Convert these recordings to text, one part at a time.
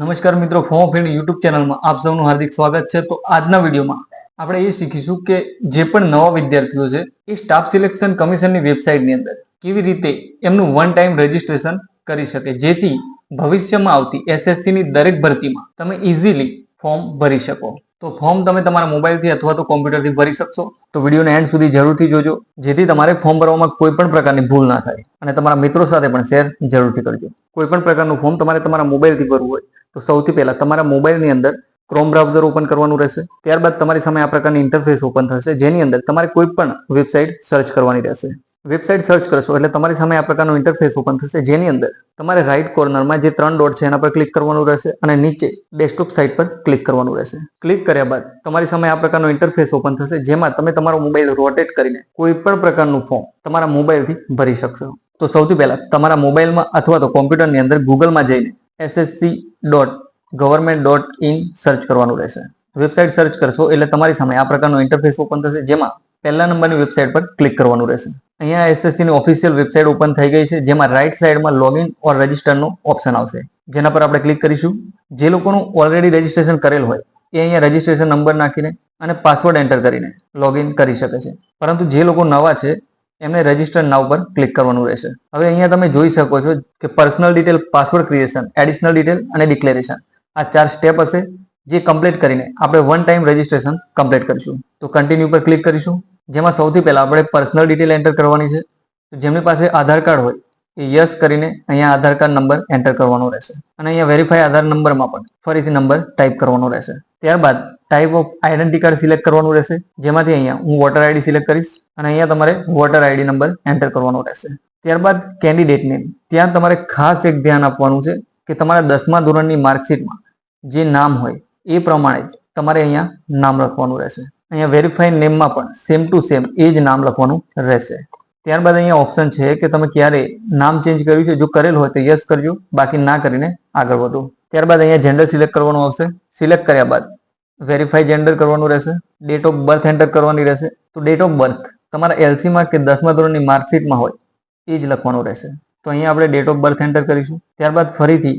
નમસ્કાર મિત્રો form of YouTube ચેનલમાં આપ સૌનું હાર્દિક સ્વાગત છે. તો આજના વિડીયોમાં આપણે એ શીખીશું કે જે પણ નવા વિદ્યાર્થીઓ છે, એ સ્ટાફ સિલેક્શન કમિશનની વેબસાઇટની અંદર કેવી રીતે એમનું વન ટાઈમ રજીસ્ટ્રેશન કરી શકે, જેથી ભવિષ્યમાં આવતી એસએસસીની દરેક ભરતીમાં તમે ઇઝીલી ફોર્મ ભરી શકો. તો ફોર્મ તમે તમારા મોબાઈલથી અથવા તો કોમ્પ્યુટરથી ભરી શકશો. તો વિડીયોને એન્ડ સુધી જરૂરથી જોજો, જેથી તમારે ફોર્મ ભરવામાં કોઈ પણ પ્રકારની ભૂલ ના થાય. અને તમારા મિત્રો સાથે પણ શેર જરૂરથી કરજો. કોઈ પણ પ્રકારનું ફોર્મ તમારે તમારા મોબાઈલથી ભરવું હોય, તો સૌથી પહેલા તમારા મોબાઈલની અંદર ક્રોમ બ્રાઉઝર ઓપન કરવાનું રહેશે. ત્યારબાદ તમારી સામે આ પ્રકારની ઇન્ટરફેસ ઓપન થશે, જેની અંદર તમારે કોઈ પણ વેબસાઇટ સર્ચ કરવાની રહેશે. વેબસાઇટ સર્ચ કરશો એટલે તમારી સામે આ પ્રકારનું ઇન્ટરફેસ ઓપન થશે, જેની અંદર તમારે રાઇટ કોર્નરમાં જે ત્રણ ડોટ છે એના પર ક્લિક કરવાનું રહેશે અને નીચે ડેસ્કટોપ સાઇટ પર ક્લિક કરવાનું રહેશે. ક્લિક કર્યા બાદ તમારી સામે આ પ્રકારનો ઇન્ટરફેસ ઓપન થશે, જેમાં તમે તમારો મોબાઈલ રોટેટ કરીને કોઈ પણ પ્રકારનું ફોર્મ તમારા મોબાઈલથી ભરી શકશો. તો સૌથી પહેલા તમારા મોબાઈલમાં અથવા તો કોમ્પ્યુટરની અંદર ગૂગલમાં જઈને SSC dot government dot in search કરવાનું રહેશે. વેબસાઇટ સર્ચ કરશો એટલે તમારી સામે આ પ્રકારનો ઇન્ટરફેસ ઓપન થશે જેમાં પહેલા નંબરની વેબસાઇટ પર ક્લિક કરવાનું રહેશે. અહીંયા એસએસસીની ઓફિશિયલ વેબસાઇટ ઓપન થઈ ગઈ છે, જેમાં રાઈટ સાઈડમાં લોગિન ઓર રજિસ્ટરનો ઓપ્શન આવશે. જેના પર આપણે ક્લિક કરીશું. જે લોકોનું ઓલરેડી રજિસ્ટ્રેશન કરેલ હોય, એ અહીંયા રજિસ્ટ્રેશન નંબર નાખીને અને પાસવર્ડ એન્ટર કરીને લોગિન કરી શકે છે. પરંતુ જે લોકો નવા છે એમને રજિસ્ટર નાવ પર ક્લિક કરવાનું રહેશે. હવે અહીંયા તમે જોઈ શકો છો કે personal detail password creation additional detail અને ડિક્લેરેશન આ ચાર સ્ટેપ હશે જે કમ્પ્લીટ કરીને આપણે વન ટાઈમ રજિસ્ટ્રેશન કમ્પ્લીટ કરીશું. તો કન્ટિન્યુ પર ક્લિક કરીશું. જેમાં સૌથી પહેલા આપણે પર્સનલ ડિટેલ એન્ટર કરવાની છે. જેમની પાસે આધાર કાર્ડ હોય એ યસ કરીને અહીંયા આધાર કાર્ડ નંબર એન્ટર કરવાનો રહેશે. અને અહીંયા વેરીફાઈ આધાર નંબરમાં પણ ફરીથી નંબર ટાઈપ કરવાનો રહેશે. ત્યારબાદ type of identity card select કરવાનું રહેશે. જેમાંથી અહીંયા હું વોટર આઈડી સિલેક્ટ કરીશ અને અહીંયા તમારે વોટર આઈડી નંબર એન્ટર કરવાનો રહેશે. ત્યારબાદ કેન્ડિડેટ નેમ ત્યાં તમારે ખાસ એક ધ્યાન આપવાનું છે કે તમારા દસમા ધોરણની માર્કશીટમાં જે નામ હોય એ પ્રમાણે જ તમારે અહીંયા નામ લખવાનું રહેશે. અહીંયા વેરીફાઈડ નેમમાં પણ સેમ ટુ સેમ એ જ નામ લખવાનું રહેશે. ત્યારબાદ અહીંયા ઓપ્શન છે કે તમે ક્યારે નામ ચેન્જ કર્યું છે, જો કરેલ હોય તો યસ કરજો, બાકી ના કરીને આગળ વધો. ત્યારબાદ અહીંયા જેન્ડર સિલેક્ટ કરવાનું આવશે. સિલેક્ટ કર્યા બાદ વેરીફાઈ જેન્ડર કરવાનું રહેશે. ડેટ ઓફ બર્થ એન્ટર કરવાની રહેશે. તો ડેટ ઓફ બર્થ તમારા એલસીમાં કે દસમા ધોરણની માર્કશીટમાં હોય, એ જ લખવાનું રહેશે. તો અહીંયા આપણે ડેટ ઓફ બર્થ એન્ટર કરીશું. ત્યારબાદ ફરીથી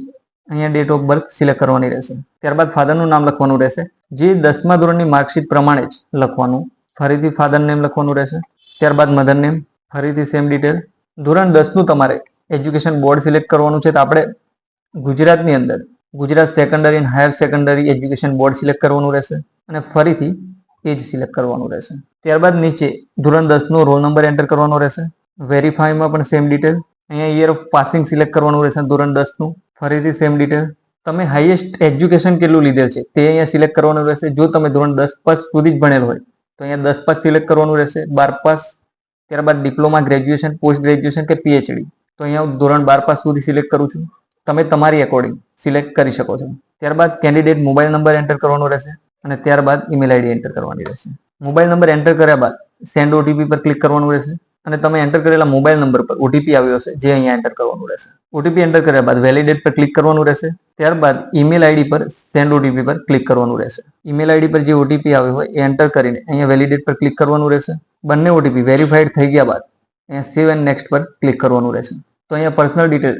અહીંયા ડેટ ઓફ બર્થ સિલેક્ટ કરવાની રહેશે. ત્યારબાદ ફાધરનું નામ લખવાનું રહેશે. જે દસમા ધોરણની માર્કશીટ પ્રમાણે જ લખવાનું. ફરીથી ફાધર નેમ લખવાનું રહેશે. ત્યારબાદ મધર નેમ ફરીથી સેમ ડિટેલ ધોરણ દસનું તમારે એજ્યુકેશન બોર્ડ સિલેક્ટ કરવાનું છે તો આપણે ગુજરાતની અંદર, Gujarat secondary and higher secondary education board select કરવાનું રહેશે અને ફરીથી એ જ સિલેક્ટ કરવાનું રહેશે. ત્યારબાદ નીચે ધોરણ દસનો રોલ નંબર એન્ટર કરવાનો રહેશે. વેરીફાઈમાં પણ સેમ ડિટેલ અહીંયા યર ઓફ પાસિંગ સિલેક્ટ કરવાનું રહેશે ધોરણ દસનું. ફરીથી સેમ ડિટેલ તમે હાઈએસ્ટ એજ્યુકેશન કેટલું લીધેલ છે તે અહીંયા સિલેક્ટ કરવાનું રહેશે. જો તમે ધોરણ દસ પાસ સુધી જ ભણેલ હોય, તો અહીંયા દસ પાસ સિલેક્ટ કરવાનું રહેશે. બાર પાસ ત્યારબાદ ડિપ્લોમા ગ્રેજ્યુએશન પોસ્ટ ગ્રેજ્યુએશન કે પીએચડી તો અહીંયા હું ધોરણ બાર પાસ સુધી સિલેક્ટ કરું છું. તમે તમારી એકોર્ડિંગ સિલેક્ટ કરી શકો છો. ત્યારબાદ કેન્ડિડેટ મોબાઈલ નંબર એન્ટર કરવાનો રહેશે અને ત્યારબાદ ઈમેલ આઈડી એન્ટર કરવાની રહેશે. મોબાઈલ નંબર એન્ટર કર્યા બાદ સેન્ડ ઓટીપી પર ક્લિક કરવાનું રહેશે અને તમે એન્ટર કરેલા મોબાઈલ નંબર પર ઓટીપી આવ્યો હશે જે અહીંયા એન્ટર કરવાનું રહેશે. ઓટીપી એન્ટર કર્યા બાદ વેલિડેટ પર ક્લિક કરવાનું રહેશે. ત્યારબાદ ઈમેલ આઈડી પર સેન્ડ ઓટીપી પર ક્લિક કરવાનું રહેશે. ઈમેલ આઈડી પર જે ઓટીપી આવ્યો હોય એ એન્ટર કરીને અહીંયા વેલિડેટ પર ક્લિક કરવાનું રહેશે. બંને ઓટીપી વેરીફાઈડ થઈ ગયા બાદ અહીંયા સેવ એન્ડ નેક્સ્ટ પર ક્લિક કરવાનું રહેશે. તો અહીંયા પર્સનલ ડિટેલ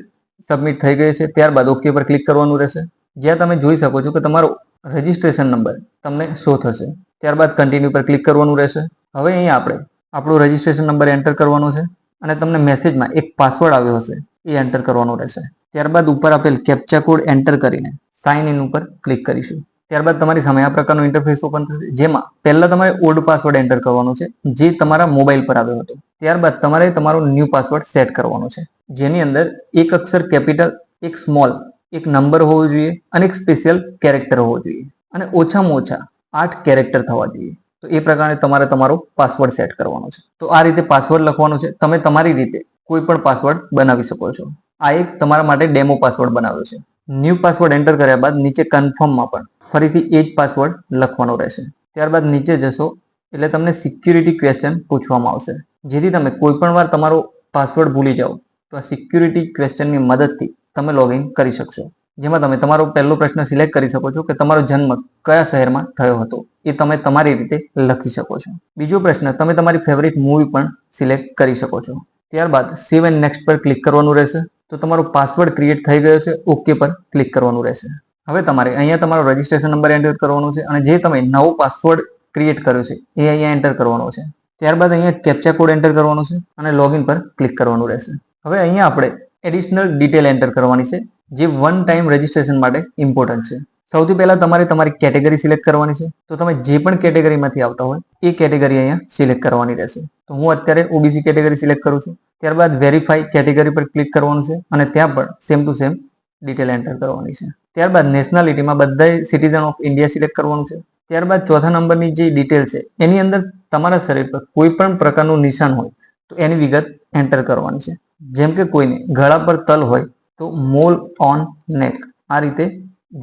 સબમિટ થઈ ગઈ છે. ત્યારબાદ ઓકે પર ક્લિક કરવાનું રહેશે. જ્યાં તમે જોઈ શકો છો કે તમારો રજિસ્ટ્રેશન નંબર તમને શો થશે. ત્યારબાદ કન્ટિન્યુ પર ક્લિક કરવાનું રહેશે. હવે અહીંયા આપણે આપણું રજિસ્ટ્રેશન નંબર એન્ટર કરવાનો છે અને તમને મેસેજમાં એક પાસવર્ડ આવ્યો હશે. એ એન્ટર કરવાનો રહેશે. ત્યારબાદ ઉપર આપેલ કેપ્ચા કોડ એન્ટર કરીને સાઇન ઇન ઉપર ક્લિક કરીશું. ત્યારબાદ તમારી સામે આ પ્રકારનો ઇન્ટરફેસ ઓપન થશે, જેમાં પહેલા તમારે ઓલ્ડ પાસવર્ડ એન્ટર કરવાનો છે, જે તમારા મોબાઈલ પર આવ્યો હતો. ત્યારબાદ તમારે તમારો ન્યૂ પાસવર્ડ સેટ કરવાનો છે. જેની અંદર એક અક્ષર કેપિટલ એક સ્મોલ એક નંબર હોવો જોઈએ અને એક સ્પેશિયલ કેરેક્ટર હોવો જોઈએ. અને ઓછામાં ઓછા આઠ કેરેક્ટર થવા જોઈએ. તો એ પ્રકારે તમારે તમારો પાસવર્ડ સેટ કરવાનો છે. તો આ રીતે પાસવર્ડ લખવાનો છે. તમે તમારી રીતે કોઈ પણ પાસવર્ડ બનાવી શકો છો. આ એક તમારા માટે ડેમો પાસવર્ડ બનાવ્યો છે. ન્યૂ પાસવર્ડ એન્ટર કર્યા બાદ નીચે કન્ફર્મમાં પણ ફરીથી એ જ પાસવર્ડ લખવાનો રહેશે. ત્યારબાદ નીચે જશો, એટલે તમને સિક્યુરિટી ક્વેશ્ચન પૂછવામાં આવશે. જેથી તમે કોઈ પણ વાર તમારો પાસવર્ડ ભૂલી જાઓ, તો આ સિક્યુરિટી ક્વેશ્ચનની મદદથી તમે લોગિન કરી શકશો. જેમાં તમે તમારો પહેલો પ્રશ્ન સિલેક્ટ કરી શકો છો કે તમારો જન્મ કયા શહેરમાં થયો હતો. એ તમે તમારી રીતે લખી શકો છો. બીજો પ્રશ્ન, તમે તમારી ફેવરિટ મૂવી પણ સિલેક્ટ કરી શકો છો. ત્યારબાદ સેવ એન્ડ નેક્સ્ટ પર ક્લિક કરવાનું રહેશે. તો તમારો પાસવર્ડ ક્રિએટ થઈ ગયો છે ઓકે પર ક્લિક કરવાનું રહેશે. હવે તમારે અહીંયા તમારો રજીસ્ટ્રેશન નંબર એન્ટર કરવાનો છે અને જે તમે નવો પાસવર્ડ ક્રિએટ કર્યો છે, એ અહીંયા એન્ટર કરવાનો છે. ત્યારબાદ અહીંયા કેપ્ચા કોડ એન્ટર કરવાનો છે અને લોગિન પર ક્લિક કરવાનું રહેશે. હવે અહીંયા આપણે એડિશનલ ડિટેલ એન્ટર કરવાની છે, જે વન ટાઈમ રજીસ્ટ્રેશન માટે ઇમ્પોર્ટન્ટ છે. સૌથી પહેલા તમારે તમારી કેટેગરી સિલેક્ટ કરવાની છે. તો તમે જે પણ કેટેગરીમાંથી આવતા હોય, એ કેટેગરી અહીંયા સિલેક્ટ કરવાની રહેશે. તો હું અત્યારે ઓબીસી કેટેગરી સિલેક્ટ કરું છું. ત્યારબાદ વેરીફાઈ કેટેગરી પર ક્લિક કરવાનું છે અને ત્યાં પણ same to same detail enter કરવાની છે. ત્યારબાદ નેશનાલિટીમાં બધાય સિટીઝન ઓફ ઇન્ડિયા સિલેક્ટ કરવાનું છે. ત્યારબાદ ચોથા નંબરની જે ડિટેલ છે, એની અંદર તમારા શરીર પર કોઈ પણ પ્રકારનું નિશાન હોય, તો એની વિગત એન્ટર કરવાની છે. જેમ કે કોઈને ગળા પર તલ હોય, તો મોલ ઓન નેક આ રીતે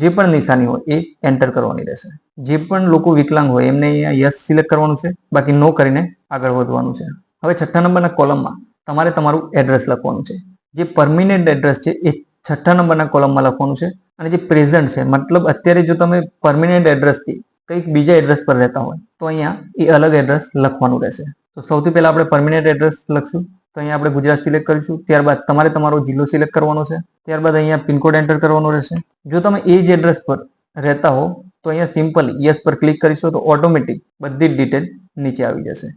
જે પણ નિશાની હોય એ એન્ટર કરવાની રહેશે. જે પણ લોકો વિકલાંગ હોય, એમને અહીંયા યસ સિલેક્ટ કરવાનું છે, બાકી નો કરીને આગળ વધવાનું છે. હવે છઠ્ઠા નંબરના કોલમમાં તમારે તમારું એડ્રેસ લખવાનું છે. જે પરમિનન્ટ એડ્રેસ છે, એ છઠ્ઠા નંબરના કોલમમાં લખવાનું છે. અને જે પ્રેઝન્ટ છે, મતલબ અત્યારે જો તમે પરમિનન્ટ એડ્રેસથી કંઈક બીજા એડ્રેસ પર રહેતા હોય, તો અહીંયા એ અલગ એડ્રેસ લખવાનું રહેશે. તો સૌથી પહેલાં આપણે પરમિનન્ટ એડ્રેસ લખશું, તો અહીંયા આપણે ગુજરાત સિલેક્ટ કરીશું, ત્યારબાદ તમારે તમારો જિલ્લો સિલેક્ટ કરવાનો છે, ત્યારબાદ અહીંયા પિનકોડ એન્ટર કરવાનો રહેશે. જો તમે એ જ એડ્રેસ પર રહેતા હો, તો અહીંયા સિમ્પલ યસ પર ક્લિક કરીશો, તો ઓટોમેટિક બધી જ ડિટેલ નીચે આવી જશે.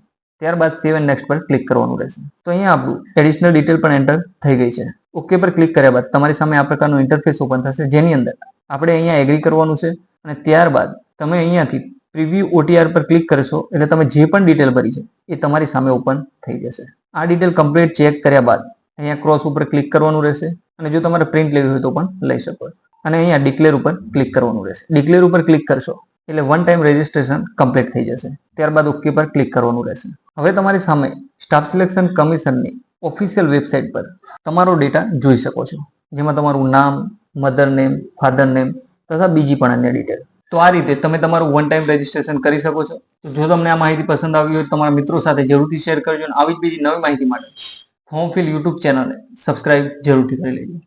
ત્યારબાદ સેવ એન્ડ નેક્સ્ટ પર ક્લિક કરવાનું રહેશે. તો અહીંયા આપણું એડિશનલ ડિટેલ પણ એન્ટર થઈ ગઈ છે. ઓકે પર ક્લિક કર્યા બાદ તમારી સામે આ પ્રકારનું ઇન્ટરફેસ ઓપન થશે, જેની અંદર આપણે અહીંયા એગ્રી કરવાનું છે અને ત્યારબાદ તમે અહીંયાથી પ્રીવ્યુ ઓટીઆર પર ક્લિક કરશો એટલે તમે જે પણ ડિટેલ ભરી છે એ તમારી સામે ઓપન થઈ જશે. આ ડિટેલ કમ્પ્લીટ ચેક કર્યા બાદ અહીંયા ક્રોસ ઉપર ક્લિક કરવાનું રહેશે અને જો તમારે પ્રિન્ટ લેવી હોય તો પણ લઈ શકો અને અહીંયા ડિક્લેર ઉપર ક્લિક કરવાનું રહેશે. ડિક્લેર ઉપર ક્લિક કરશો એટલે વન ટાઈમ રજીસ્ટ્રેશન કમ્પ્લીટ થઈ જશે. ત્યારબાદ ઓકે પર ક્લિક કરવાનું રહેશે. હવે તમારી સામે સ્ટાફ સિલેક્શન કમિશનની ઓફિશિયલ વેબસાઇટ પર તમારો ડેટા જોઈ શકો છો. જેમાં તમારું નામ મધર નેમ ફાધર નેમ તથા બીજી પણ અન્ય ડિટેલ તો આ રીતે તમે તમારું વન ટાઈમ રજીસ્ટ્રેશન કરી શકો છો. જો તમને આ માહિતી પસંદ આવી હોય તમારા મિત્રો સાથે જરૂરથી શેર કરજો અને આવી જ બીજી નવી માહિતી માટે ફોર્મ ફિલ યુટ્યુબ ચેનલને સબસ્ક્રાઇબ જરૂરથી કરી લેજો.